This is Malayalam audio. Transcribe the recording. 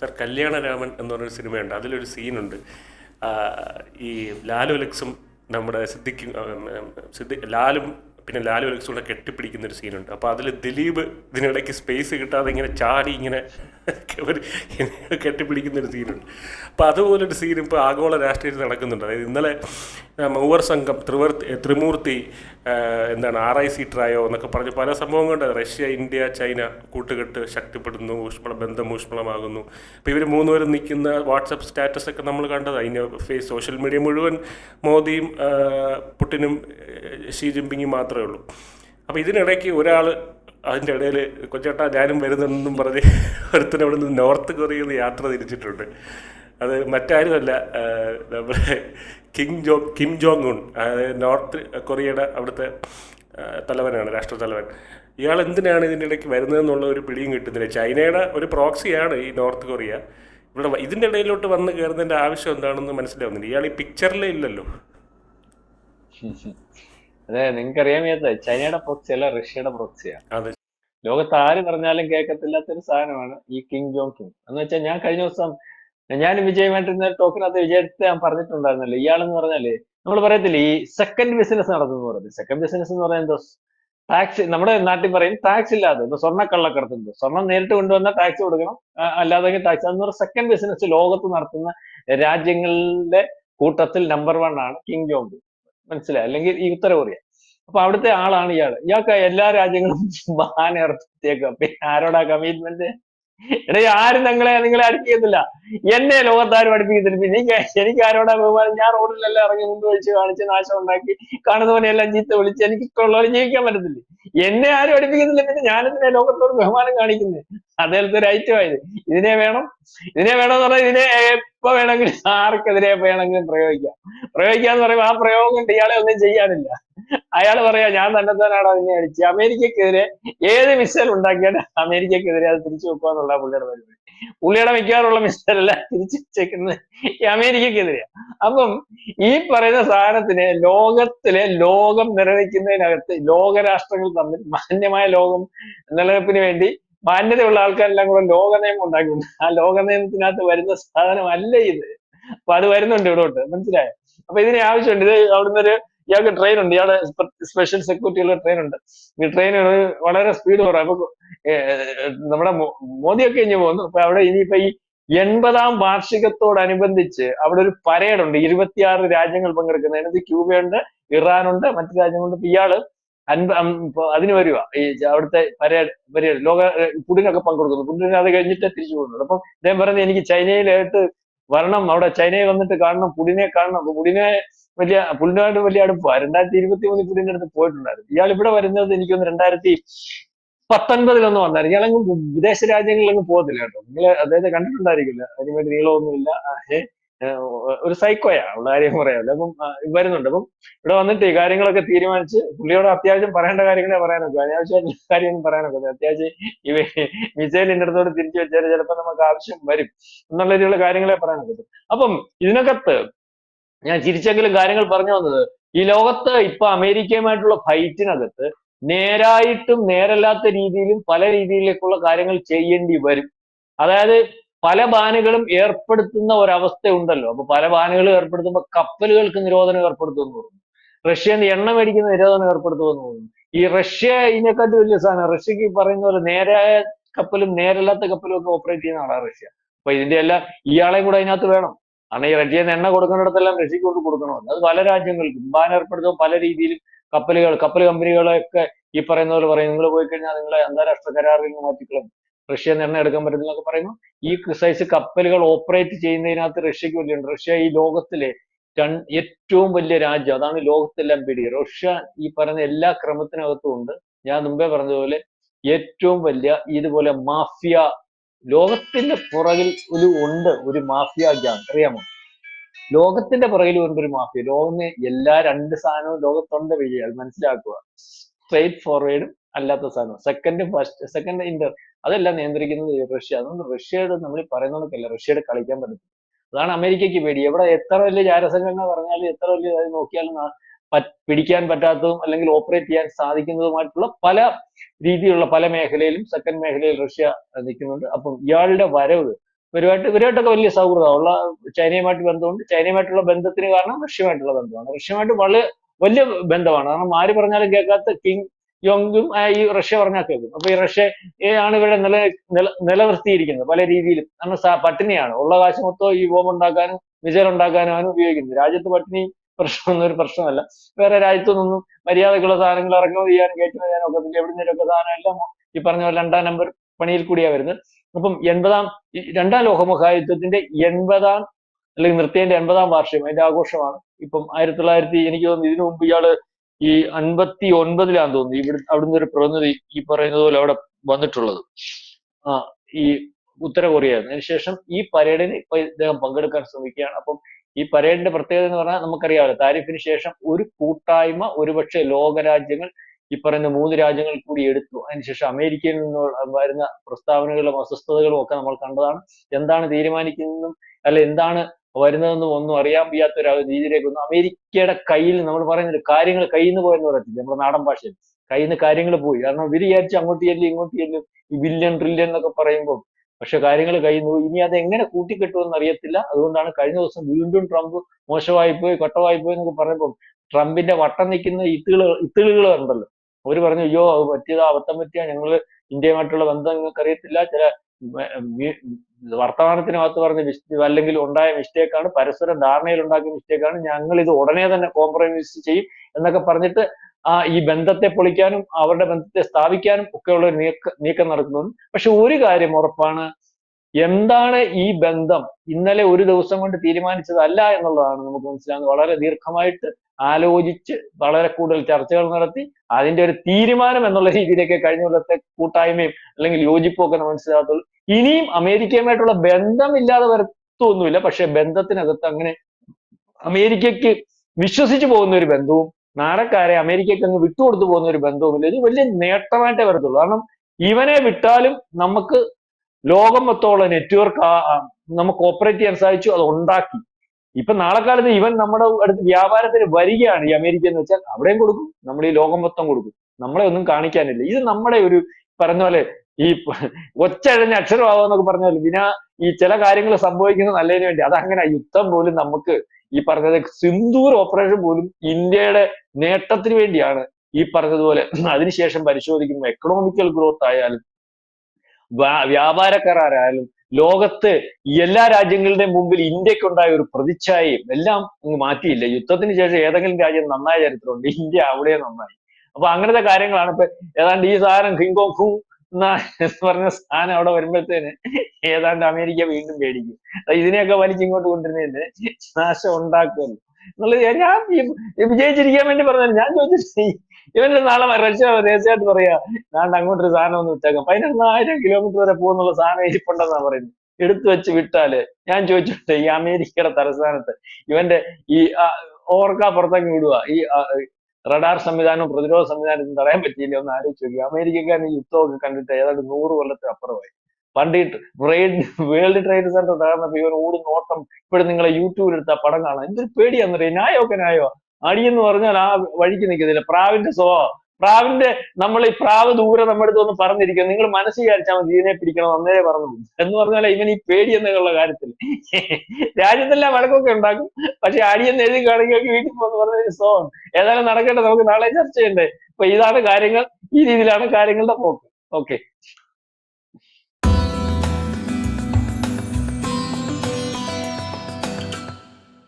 സർ കല്യാണരാമൻ എന്ന് പറഞ്ഞൊരു സിനിമയുണ്ട്. അതിലൊരു സീനുണ്ട്. ഈ ലാലു ലക്സും നമ്മുടെ സിദ്ദിഖും സിദ്ധി ലാലും പിന്നെ ലാലു അലക്സുള്ള കൂടെ കെട്ടിപ്പിടിക്കുന്ന ഒരു സീനുണ്ട്. അപ്പോൾ അതിൽ ദിലീപ് ഇതിനിടയ്ക്ക് സ്പേസ് കിട്ടാതെ ഇങ്ങനെ ചാടി ഇങ്ങനെ കെട്ടിപ്പിടിക്കുന്ന ഒരു സീനുണ്ട്. അപ്പോൾ അതുപോലൊരു സീൻ ഇപ്പോൾ ആഗോള രാഷ്ട്രീയത്തിൽ നടക്കുന്നുണ്ട്. അതായത് ഇന്നലെ മൂവർ സംഘം ത്രിവർത്തി ത്രിമൂർത്തി എന്താണ് ആർ ഐ സി ട്രയോ എന്നൊക്കെ പറഞ്ഞ് പല സംഭവങ്ങളുണ്ട് റഷ്യ ഇന്ത്യ ചൈന കൂട്ടുകെട്ട് ശക്തിപ്പെടുന്നു ഊഷ്മള ബന്ധം ഊഷ്മളമാകുന്നു. അപ്പോൾ ഇവർ മൂന്നുപേരും നിൽക്കുന്ന വാട്സപ്പ് സ്റ്റാറ്റസ് ഒക്കെ നമ്മൾ കണ്ടത്. അതിന്റെ ഫേസ് സോഷ്യൽ മീഡിയ മുഴുവൻ മോദിയും പുട്ടിനും ഷീ ജിൻപിങ്ങും മാത്രമേ ഉള്ളൂ. അപ്പോൾ ഇതിനിടയ്ക്ക് ഒരാൾ അതിന്റെ ഇടയിൽ കൊച്ചേട്ടാ ഞാനും വരുന്നെന്നും പറഞ്ഞ് ഒരുത്തനെ അവിടെ നിന്ന് നോർത്ത് കൊറിയയിൽ നിന്ന് യാത്ര തിരിച്ചിട്ടുണ്ട്. അത് മറ്റാരുമല്ല നമ്മുടെ Kim Jo Kim Jong Un അതായത് നോർത്ത് കൊറിയയുടെ അവിടുത്തെ തലവനാണ് രാഷ്ട്രതലവൻ ഇയാൾ എന്തിനാണ് ഇതിന്റെ ഇടയ്ക്ക് വരുന്നതെന്നുള്ള ഒരു പിടിയും കിട്ടുന്നില്ല. ചൈനയുടെ ഒരു പ്രോക്സിയാണ് ഈ നോർത്ത് കൊറിയ. ഇവിടെ ഇതിന്റെ ഇടയിലോട്ട് വന്ന് കയറുന്നതിന്റെ ആവശ്യം എന്താണെന്ന് മനസ്സിലാവുന്നില്ല. ഇയാൾ ഈ പിക്ചറിലേ ഇല്ലല്ലോ. അതെ നിങ്ങൾക്ക് അറിയാൻ വയ്യാത്ത ചൈനയുടെ പ്രോക്സി അല്ല റഷ്യയുടെ പ്രോക്സിയാണ് ലോകത്ത് ആര് പറഞ്ഞാലും കേൾക്കത്തില്ലാത്തൊരു സാധനമാണ് ഈ കിങ് ജോങ് കിങ് എന്ന് വെച്ചാൽ ഞാൻ കഴിഞ്ഞ ദിവസം ഞാൻ വിജയമായിട്ടിരുന്ന ടോക്കിനകത്ത് വിജയത്തെ ഞാൻ പറഞ്ഞിട്ടുണ്ടായിരുന്നല്ലോ. ഇയാളെന്ന് പറഞ്ഞാൽ നമ്മൾ പറയത്തില്ലേ ഈ സെക്കൻഡ് ബിസിനസ് നടത്തുന്നു പറയുന്നത് സെക്കൻഡ് ബിസിനസ് എന്ന് പറയുന്നത് എന്തോ ടാക്സ് നമ്മുടെ നാട്ടിൽ പറയും ടാക്സ് ഇല്ലാതെ. ഇപ്പൊ സ്വർണ കള്ളക്കടത്തുന്നത് സ്വർണം നേരിട്ട് കൊണ്ടുവന്നാൽ ടാക്സ് കൊടുക്കണം. അല്ലാതെ ടാക്സ് എന്ന് പറഞ്ഞാൽ സെക്കൻഡ് ബിസിനസ് ലോകത്ത് നടത്തുന്ന രാജ്യങ്ങളുടെ കൂട്ടത്തിൽ നമ്പർ വൺ ആണ് കിങ് ജോങ് കിങ്. മനസ്സിലായി? അല്ലെങ്കിൽ ഈ ഉത്തര കൊറിയ അപ്പൊ അവിടുത്തെ ആളാണ് ഇയാൾ. ഇയാൾക്ക് എല്ലാ രാജ്യങ്ങളും ബാൻ ഏർപ്പെടുത്തിയേക്കാം പിന്നെ ആരോടാ കമ്മിറ്റ്മെന്റ് എടേ ആരും നിങ്ങളെ നിങ്ങളെ അടുപ്പിക്കുന്നില്ല. എന്നെ ലോകത്താരും അടുപ്പിക്കത്തില്ല പിന്നെ എനിക്ക് ആരോടാ ബഹുമാനം? ഞാൻ റോഡിലെല്ലാം ഇറങ്ങി മുമ്പ് വെച്ച് കാണിച്ച് നാശം ഉണ്ടാക്കി കാണുന്നവനെല്ലാം ചീത്ത വിളിച്ച് എനിക്ക് ഇഷ്ടമുള്ളവരെ ജീവിക്കാൻ പറ്റത്തില്ല. എന്നെ ആരും അടുപ്പിക്കുന്നില്ല. പിന്നെ ഞാൻ എന്നെ ലോകത്തോട് ബഹുമാനം കാണിക്കുന്നത് അതേലത്തെ ഒരു ഐറ്റമായത് ഇതിനെ വേണം. ഇതിനെ വേണമെന്ന് പറഞ്ഞാൽ ഇതിനെ എപ്പോ വേണമെങ്കിലും ആർക്കെതിരെ വേണമെങ്കിലും പ്രയോഗിക്കാം. പ്രയോഗിക്കാന്ന് പറയുമ്പോൾ ആ പ്രയോഗം ഇയാളെ ഒന്നും ചെയ്യാനില്ല. അയാൾ പറയാ ഞാൻ തന്നെത്താനാണോ അതിനെ അടിച്ച്. അമേരിക്കക്കെതിരെ ഏത് മിസൈൽ ഉണ്ടാക്കിയാലും അമേരിക്കക്കെതിരെ അത് തിരിച്ചു വെക്കുക എന്നുള്ള പുള്ളിയുടെ പരിപാടി. പുള്ളിയുടെ മിക്കവാറുള്ള മിസൈലല്ല തിരിച്ചു വെച്ചേക്കുന്നത് അമേരിക്കക്കെതിരെയാ. അപ്പം ഈ പറയുന്ന സാധനത്തിന് ലോകത്തിലെ ലോകം നിലനിൽക്കുന്നതിനകത്ത് ലോകരാഷ്ട്രങ്ങൾ തമ്മിൽ മാന്യമായ ലോകം നിലനിൽപ്പിന് വേണ്ടി മാന്യതയുള്ള ആൾക്കാരെല്ലാം കൂടെ ലോക നിയമം ആ ലോക നിയമത്തിനകത്ത് വരുന്ന സാധനമല്ല ഇത്. അപ്പൊ അത് വരുന്നുണ്ട് ഇവിടോട്ട്. മനസ്സിലായോ? അപ്പൊ ഇതിന് ആവശ്യമുണ്ട്. ഇത് അവിടുന്ന് ഒരു ഇയാൾക്ക് ട്രെയിൻ ഉണ്ട്. ഇയാളെ സ്പെഷ്യൽ സെക്യൂരിറ്റിയുള്ള ട്രെയിൻ ഉണ്ട്. ഈ ട്രെയിൻ വളരെ സ്പീഡ് കുറവ്. അപ്പൊ നമ്മുടെ മോദിയൊക്കെ ഇഞ്ഞു പോകുന്നു അപ്പൊ അവിടെ ഇനിയിപ്പോ ഈ എൺപതാം വാർഷികത്തോടനുബന്ധിച്ച് അവിടെ ഒരു പരേഡ് ഉണ്ട്. ഇരുപത്തിയാറ് രാജ്യങ്ങൾ പങ്കെടുക്കുന്ന അതിനകത്ത് ക്യൂബയുണ്ട് ഉണ്ട് മറ്റു രാജ്യങ്ങളുണ്ട്. ഇയാൾ അൻപ അതിന് വരുക ഈ അവിടുത്തെ പരേഡ് പരേഡ് ലോക പുടിനൊക്കെ പങ്കെടുക്കുന്നു. പുടിന് അത് കഴിഞ്ഞിട്ട് തിരിച്ചു പോകുന്നുണ്ട് അപ്പം അദ്ദേഹം പറഞ്ഞത് എനിക്ക് ചൈനയിലായിട്ട് വരണം. അവിടെ ചൈനയിൽ വന്നിട്ട് കാണണം. പുടിനെ കാണണം. അപ്പൊ പുടിനെ വലിയ പുള്ളിനായിട്ട് വലിയ അടുപ്പം. രണ്ടായിരത്തി ഇരുപത്തി മൂന്നിൽ പുള്ളിന്റെ അടുത്ത് പോയിട്ടുണ്ടായിരുന്നു. ഇയാൾ ഇവിടെ വരുന്നത് എനിക്കൊന്ന് രണ്ടായിരത്തി പത്തൊൻപതിലൊന്നും വന്നായിരുന്നു. ഇയാളെങ്ങും വിദേശ രാജ്യങ്ങളിലൊന്നും പോകത്തില്ല കേട്ടോ. നിങ്ങൾ അദ്ദേഹത്തെ കണ്ടിട്ടുണ്ടായിരിക്കില്ല. അതിനുവേണ്ടി നീളമൊന്നുമില്ല. ഒരു സൈക്കോയാ. ഉള്ള കാര്യം പറയാമല്ലോ. അപ്പം വരുന്നുണ്ട്. അപ്പം ഇവിടെ വന്നിട്ട് ഈ കാര്യങ്ങളൊക്കെ തീരുമാനിച്ച് പുള്ളിയോട് അത്യാവശ്യം പറയേണ്ട കാര്യങ്ങളെ പറയാനൊക്കെ. അനാവശ്യം കാര്യമൊന്നും പറയാനൊക്കെ. അത്യാവശ്യം ഈ മിസൈലിന്റെ അടുത്തോട് തിരിച്ചു വെച്ചാൽ ചിലപ്പോൾ നമുക്ക് ആവശ്യം വരും. എന്നുള്ള രീതിയിലുള്ള കാര്യങ്ങളെ പറയാനൊക്കെ അപ്പം ഇതിനകത്ത് ഞാൻ ചിരിച്ചെങ്കിലും കാര്യങ്ങൾ പറഞ്ഞു വന്നത് ഈ ലോകത്ത് ഇപ്പൊ അമേരിക്കയുമായിട്ടുള്ള ഫൈറ്റിനകത്ത് നേരായിട്ടും നേരല്ലാത്ത രീതിയിലും പല രീതിയിലേക്കുള്ള കാര്യങ്ങൾ ചെയ്യേണ്ടി വരും. അതായത് പല ബാനുകളും ഏർപ്പെടുത്തുന്ന ഒരവസ്ഥ ഉണ്ടല്ലോ അപ്പൊ പല ബാനുകളും ഏർപ്പെടുത്തുമ്പോൾ കപ്പലുകൾക്ക് നിരോധനം ഏർപ്പെടുത്തുമെന്ന് തോന്നുന്നു. റഷ്യ എണ്ണ മേടിക്കുന്ന നിരോധനം ഏർപ്പെടുത്തുമെന്ന് തോന്നുന്നു. ഈ റഷ്യ ഇതിനെക്കാട്ടി വലിയ സാധനം റഷ്യക്ക് പറയുന്ന പോലെ നേരായ കപ്പലും നേരല്ലാത്ത കപ്പലും ഒക്കെ ഓപ്പറേറ്റ് ചെയ്യുന്ന ആളാണ് റഷ്യ. അപ്പൊ ഇതിന്റെ എല്ലാം ഇയാളെയും കൂടെ അതിനകത്ത് വേണം. കാരണം ഈ നിന്ന് എണ്ണ കൊടുക്കുന്നിടത്തെല്ലാം റഷ്യക്ക് കൊണ്ട് കൊടുക്കണമല്ലോ. അത് പല രാജ്യങ്ങൾക്കും. ബാൻ ഏർപ്പെടുത്തും പല രീതിയിലും കപ്പലുകൾ കപ്പൽ കമ്പനികളൊക്കെ ഈ പറയുന്ന പോലെ പറയും. നിങ്ങൾ പോയി കഴിഞ്ഞാൽ നിങ്ങളെ അന്താരാഷ്ട്ര കരാറിൽ നിന്ന് മാറ്റിക്കളും റഷ്യ എണ്ണ എടുക്കാൻ പറ്റുന്ന എന്നൊക്കെ പറയുന്നു. ഈ സൈസ് കപ്പലുകൾ ഓപ്പറേറ്റ് ചെയ്യുന്നതിനകത്ത് റഷ്യക്ക് വലിയുണ്ട്. റഷ്യ ഈ ലോകത്തിലെ ഏറ്റവും വലിയ രാജ്യം. അതാണ് ലോകത്തെല്ലാം പിടി. റഷ്യ ഈ പറയുന്ന എല്ലാ ക്രമത്തിനകത്തും ഉണ്ട്. ഞാൻ മുമ്പേ പറഞ്ഞതുപോലെ ഏറ്റവും വലിയ ഇതുപോലെ മാഫിയ ലോകത്തിന്റെ പുറകിൽ ഒരു ഉണ്ട് ഒരു മാഫിയ ഗ്യാങ്. അറിയാമോ? ലോകത്തിന്റെ പുറകിൽ ഉണ്ട് ഒരു മാഫിയ. ലോകം എല്ലാ രണ്ട് സാധനവും ലോകത്തുണ്ട് വിജയ്. അത് മനസ്സിലാക്കുക. സ്ട്രേറ്റ് ഫോർവേഡും അല്ലാത്ത സാധനം സെക്കൻഡ് ഫസ്റ്റ് സെക്കൻഡ് ഇന്റർ അതെല്ലാം നിയന്ത്രിക്കുന്നത് റഷ്യ. അതുകൊണ്ട് റഷ്യയുടെ നമ്മൾ പറയുന്നതൊക്കെയല്ല റഷ്യയുടെ കളിക്കാൻ പറ്റും അതാണ് അമേരിക്കയ്ക്ക് പേടി. എവിടെ എത്ര വലിയ ജാരസംഘടന പറഞ്ഞാലും എത്ര വലിയ നോക്കിയാലും പിടിക്കാൻ പറ്റാത്തതും അല്ലെങ്കിൽ ഓപ്പറേറ്റ് ചെയ്യാൻ സാധിക്കുന്നതുമായിട്ടുള്ള പല രീതിയിലുള്ള പല മേഖലയിലും സെക്കൻഡ് മേഖലയിൽ റഷ്യ നിൽക്കുന്നുണ്ട്. അപ്പം ഇയാളുടെ വരവ് ഇവരുമായിട്ട് ഇവരുമായിട്ടൊക്കെ വലിയ സൗഹൃദമുള്ള ചൈനയുമായിട്ട് ബന്ധമുണ്ട്. ചൈനയുമായിട്ടുള്ള ബന്ധത്തിന് കാരണം റഷ്യയുമായിട്ടുള്ള ബന്ധമാണ്. റഷ്യയുമായിട്ട് വളരെ വലിയ ബന്ധമാണ്. കാരണം ആര് പറഞ്ഞാലും കേൾക്കാത്ത കിങ് യോങ്കും ഈ റഷ്യ പറഞ്ഞാൽ കേൾക്കും. അപ്പൊ ഈ റഷ്യ ആണ് ഇവിടെ നില നില നിലനിർത്തിയിരിക്കുന്നത് പല രീതിയിലും. കാരണം പട്ടിണിയാണ്. ഉള്ള കാശ് മൊത്തം ഈ ബോംബ് ഉണ്ടാക്കാനും മിസൈൽ ഉണ്ടാക്കാനും ആണ് ഉപയോഗിക്കുന്നത്. രാജ്യത്ത് പട്ടിണി പ്രശ്നമൊന്നും ഒരു പ്രശ്നമല്ല. വേറെ രാജ്യത്തു നിന്നും മര്യാദക്കുള്ള സാധനങ്ങൾ ഇറക്കുമതി ചെയ്യാനും കയറ്റുമതി ചെയ്യാനും ഒക്കെ എവിടുന്നേലൊക്കെ സാധനം എല്ലാം ഈ പറഞ്ഞ പോലെ രണ്ടാം നമ്പർ പണിയിൽ കൂടിയാ വരുന്നത്. അപ്പം എൺപതാം രണ്ടാം ലോകമഹായുദ്ധത്തിന്റെ എൺപതാം അല്ലെങ്കിൽ നൃത്തേന്റെ എൺപതാം വാർഷികം അതിന്റെ ആഘോഷമാണ്. ഇപ്പം ആയിരത്തി തൊള്ളായിരത്തി എനിക്ക് തോന്നുന്നു ഇതിനു മുമ്പ് ഇയാൾ ഈ അൻപത്തി ഒൻപതിലാന്ന് തോന്നുന്നു ഇവിടെ അവിടുന്ന് ഒരു പ്രതിനിധി ഈ പറയുന്നത് പോലെ അവിടെ വന്നിട്ടുള്ളത്. ആ ഈ ഉത്തര കൊറിയ അതിനുശേഷം ഈ പരേഡിന് ഇപ്പൊ ഇദ്ദേഹം പങ്കെടുക്കാൻ ശ്രമിക്കുകയാണ്. അപ്പം ഈ പരേഡിന്റെ പ്രത്യേകത എന്ന് പറഞ്ഞാൽ നമുക്കറിയാമല്ലോ താരിഫിന് ശേഷം ഒരു കൂട്ടായ്മ ഒരുപക്ഷെ ലോകരാജ്യങ്ങൾ ഈ പറയുന്ന മൂന്ന് രാജ്യങ്ങൾ കൂടി എടുത്തു. അതിനുശേഷം അമേരിക്കയിൽ നിന്ന് വരുന്ന പ്രസ്താവനകളും അസ്വസ്ഥതകളും ഒക്കെ നമ്മൾ കണ്ടതാണ്. എന്താണ് തീരുമാനിക്കുന്നതെന്നും അല്ല എന്താണ് വരുന്നതെന്നും ഒന്നും അറിയാൻ വയ്യാത്ത ഒരു രീതിയിലേക്ക് ഒന്നും അമേരിക്കയുടെ കയ്യിൽ നമ്മൾ പറയുന്നത് കാര്യങ്ങൾ കയ്യിൽ നിന്ന് പോയെന്ന് പറയത്തില്ല. നമ്മുടെ നാടൻ ഭാഷയിൽ കയ്യിൽ നിന്ന് കാര്യങ്ങൾ പോയി. കാരണം ഇവർ വിചാരിച്ച് അങ്ങോട്ട് ചെല്ലും ഇങ്ങോട്ട് ചെല്ലും ഈ ബില്യൺ ട്രില്യൺ എന്നൊക്കെ പറയുമ്പോൾ പക്ഷെ കാര്യങ്ങൾ കഴിയുന്നു. ഇനി അത് എങ്ങനെ കൂട്ടിക്കെട്ടുമെന്ന് അറിയത്തില്ല അതുകൊണ്ടാണ് കഴിഞ്ഞ ദിവസം വീണ്ടും ട്രംപ് മോശമായി പോയി കൊട്ടമായി പോയി എന്നൊക്കെ പറഞ്ഞപ്പോൾ ട്രംപിന്റെ വട്ടം നിൽക്കുന്ന ഇത്തുകൾ ഇത്തുകളുകൾ ഉണ്ടല്ലോ അവർ പറഞ്ഞു അയ്യോ അത് പറ്റിയതാ അബദ്ധം പറ്റിയ. ഞങ്ങൾ ഇന്ത്യയുമായിട്ടുള്ള ബന്ധം നിങ്ങൾക്ക് അറിയത്തില്ല. ചില വർത്തമാനത്തിന് മാത്രം പറഞ്ഞ മിസ്റ്റേക്ക് അല്ലെങ്കിൽ ഉണ്ടായ മിസ്റ്റേക്കാണ്. ആണ് പരസ്പരം ധാരണയിൽ ഉണ്ടാക്കിയ മിസ്റ്റേക്ക് ആണ് ഞങ്ങൾ ഇത് ഉടനെ തന്നെ കോംപ്രമൈസ് ചെയ്യും എന്നൊക്കെ പറഞ്ഞിട്ട് ആ ഈ ബന്ധത്തെ പൊളിക്കാനും അവരുടെ ബന്ധത്തെ സ്ഥാപിക്കാനും ഒക്കെയുള്ള ഒരു നീക്ക നീക്കം നടക്കുന്നതും. പക്ഷെ ഒരു കാര്യം ഉറപ്പാണ്. എന്താണ് ഈ ബന്ധം ഇന്നലെ ഒരു ദിവസം കൊണ്ട് തീരുമാനിച്ചതല്ല എന്നുള്ളതാണ് നമുക്ക് മനസ്സിലാകുന്നത്. വളരെ ദീർഘമായിട്ട് ആലോചിച്ച് വളരെ കൂടുതൽ ചർച്ചകൾ നടത്തി അതിന്റെ ഒരു തീരുമാനം എന്നുള്ള രീതിയിലേക്ക് കഴിഞ്ഞ കൊല്ലത്തെ കൂട്ടായ്മയും അല്ലെങ്കിൽ യോജിപ്പും ഒക്കെ മനസ്സിലാകത്തുള്ളൂ. ഇനിയും അമേരിക്കയുമായിട്ടുള്ള ബന്ധമില്ലാതെ വരത്തൊന്നുമില്ല. പക്ഷെ ബന്ധത്തിനകത്ത് അങ്ങനെ അമേരിക്കയ്ക്ക് വിശ്വസിച്ചു പോകുന്ന ഒരു ബന്ധവും നാടക്കാരെ അമേരിക്കയ്ക്ക് അങ്ങ് വിട്ടുകൊടുത്തു പോകുന്ന ഒരു ബന്ധവുമില്ല. ഇത് വലിയ നേട്ടമായിട്ടേ വരത്തുള്ളൂ. കാരണം ഇവനെ വിട്ടാലും നമുക്ക് ലോകം മൊത്തമുള്ള നെറ്റ്വർക്ക് നമുക്ക് ഓപ്പറേറ്റ് ചെയ്യാൻ സാധിച്ചു അത് ഉണ്ടാക്കി. ഇപ്പൊ നാളെ കാലത്ത് ഇവൻ നമ്മുടെ അടുത്ത് വ്യാപാരത്തിന് വരികയാണ് ഈ അമേരിക്ക എന്ന് വെച്ചാൽ അവിടെയും കൊടുക്കും നമ്മൾ ഈ ലോകം മൊത്തം കൊടുക്കും. നമ്മളെ ഒന്നും കാണിക്കാനില്ല. ഇത് നമ്മുടെ ഒരു പറഞ്ഞ പോലെ ഈ ഒച്ചഴഞ്ഞ അക്ഷരമാവുമെന്നൊക്കെ പറഞ്ഞ പോലെ വിനാ ഈ ചില കാര്യങ്ങൾ സംഭവിക്കുന്നത് നല്ലതിന് വേണ്ടി. അതങ്ങനെ യുദ്ധം പോലും നമുക്ക് ഈ പറഞ്ഞത് സിന്ദൂർ ഓപ്പറേഷൻ പോലും ഇന്ത്യയുടെ നേട്ടത്തിന് വേണ്ടിയാണ് ഈ പറഞ്ഞതുപോലെ. അതിനുശേഷം പരിശോധിക്കുമ്പോൾ എക്കണോമിക്കൽ ഗ്രോത്ത് ആയാലും വ്യാ- വ്യാപാര കരാറായാലും ലോകത്ത് എല്ലാ രാജ്യങ്ങളുടെയും മുമ്പിൽ ഇന്ത്യക്കുണ്ടായ ഒരു പ്രതിച്ഛായയും എല്ലാം അങ്ങ് മാറ്റിയില്ല. യുദ്ധത്തിന് ശേഷം ഏതെങ്കിലും രാജ്യം നന്നായ ചരിത്രമുണ്ട്. ഇന്ത്യ അവിടെ നന്നായി. അപ്പൊ അങ്ങനത്തെ കാര്യങ്ങളാണ് ഇപ്പൊ ഏതാണ്ട് ഈ സാധനം ഹിങ്കോങ് ഫു പറഞ്ഞ സാധനം അവിടെ വരുമ്പോഴത്തേന് ഏതാണ്ട് അമേരിക്ക വീണ്ടും പേടിക്കും. ഇതിനെയൊക്കെ വലിച്ചിങ്ങോട്ട് കൊണ്ടുവരുന്നതിന് നാശം ഉണ്ടാക്കുമല്ലോ എന്നുള്ളത് ഞാൻ- വിജയിച്ചിരിക്കാൻ വേണ്ടി പറഞ്ഞു ഞാൻ ചോദിച്ചു ഇവന്റെ നാളെ റഷ്യ രഹസ്യമായിട്ട് പറയാ ഞാൻ അങ്ങോട്ടൊരു സാധനം ഒന്ന് വിട്ടേക്കാം. പതിനെണ്ണായിരം കിലോമീറ്റർ വരെ പോകുന്നുള്ള സാധനം ഇരിപ്പുണ്ടെന്നാ പറയുന്നത്. എടുത്തു വെച്ച് വിട്ടാൽ ഞാൻ ചോദിച്ചോട്ടെ ഈ അമേരിക്കയുടെ തലസ്ഥാനത്ത് ഇവന്റെ ഈ ഓർക്ക പുറത്തങ്ങ് വിടുക ഈ റഡാർ സംവിധാനവും പ്രതിരോധ സംവിധാനവും തടയാൻ പറ്റിയില്ല ഒന്ന് ആലോചിച്ച് നോക്കി. അമേരിക്കക്കാരൻ ഈ യുദ്ധമൊക്കെ കണ്ടിട്ട് ഏതാണ്ട് നൂറ് കൊല്ലത്തിന് അപ്പുറമായി. പണ്ട് ഈ ട്രേഡ് വേൾഡ് ട്രേഡ് സെന്റർ തകർന്നപ്പോ ഇവൻ ഓടുന്ന ഓട്ടം ഇപ്പോഴും നിങ്ങളെ യൂട്യൂബിൽ എടുത്ത പടം കാണാം എന്തൊരു പേടിയാന്നറിയാം? ന്യായമൊക്കെ ന്യായോ അടിയെന്ന് പറഞ്ഞാൽ ആ വഴിക്ക് നിൽക്കത്തില്ല. പ്രാവിന്റെ സ്വഭാവം. പ്രാവിന്റെ നമ്മൾ ഈ പ്രാവ് ദൂരെ നമ്മുടെ അടുത്ത് ഒന്ന് പറഞ്ഞിരിക്കും നിങ്ങൾ മനസ്സ് വിചാരിച്ചാൽ മതി ഇതിനെ പിടിക്കണം അന്നേരെ പറഞ്ഞു. എന്ന് പറഞ്ഞാൽ ഇവൻ ഈ പേടി എന്നുള്ള കാര്യത്തിൽ. രാജ്യത്തെല്ലാം വഴക്കൊക്കെ ഉണ്ടാക്കും. പക്ഷെ അടിയെന്ന് എഴുതി കാണിക്കുകയൊക്കെ വീട്ടിൽ പോകുന്ന പറഞ്ഞ സ്വഭാവം ഏതായാലും നടക്കട്ടെ നമുക്ക് നാളെ ചർച്ച ചെയ്യണ്ടേ? അപ്പൊ ഇതാണ് കാര്യങ്ങൾ. ഈ രീതിയിലാണ് കാര്യങ്ങളുടെ പോക്ക്. ഓക്കെ